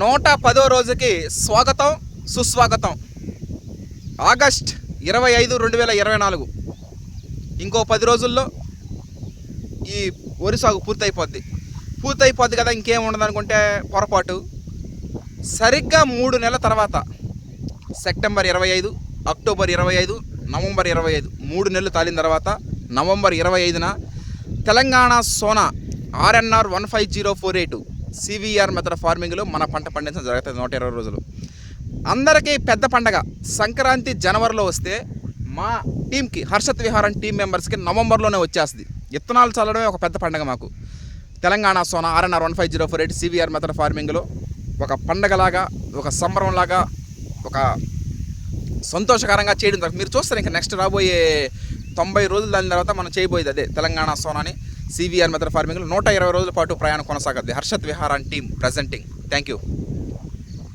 నూట పదో రోజుకి స్వాగతం సుస్వాగతం. ఆగస్ట్ ఇరవై ఐదు రెండు వేల ఇరవై నాలుగు. ఇంకో పది రోజుల్లో ఈ వరి సాగు పూర్తయిపోద్ది. పూర్తయిపోద్ది కదా ఇంకేం ఉండదు అనుకుంటే పొరపాటు. సరిగ్గా మూడు నెలల తర్వాత సెప్టెంబర్ ఇరవై ఐదు అక్టోబర్ ఇరవై ఐదు నవంబర్ ఇరవై ఐదు మూడు నెలలు తాలిన తర్వాత నవంబర్ ఇరవై ఐదున Telangana Sona RNR one five zero four eight CVR method ఫార్మింగ్లో మన పంట పండించడం జరుగుతుంది నూట ఇరవై రోజులు. అందరికీ పెద్ద పండగ. సంక్రాంతి జనవరిలో వస్తే మా టీంకి హర్షత్ విహారం టీం మెంబర్స్కి నవంబర్లోనే వచ్చేస్తుంది. విత్తనాలు చల్లడమే ఒక పెద్ద పండగ మాకు. Telangana Sona RNR one five zero four eight CVR method ఫార్మింగ్లో ఒక పండగలాగా ఒక సంబరంలాగా ఒక సంతోషకరంగా చేయడం మీరు చూస్తారు ఇంకా నెక్స్ట్ రాబోయే తొంభై రోజుల దాని తర్వాత మనం చేయబోయేది అదే. తెలంగాణ సోనాని సివిఆర్ మెథడ్ ఫార్మింగ్లో నూట ఇరవై రోజుల పాటు ప్రయాణం కొనసాగద్ది. హర్షత్ విహారాన్ టీం ప్రజెంటింగ్. Thank you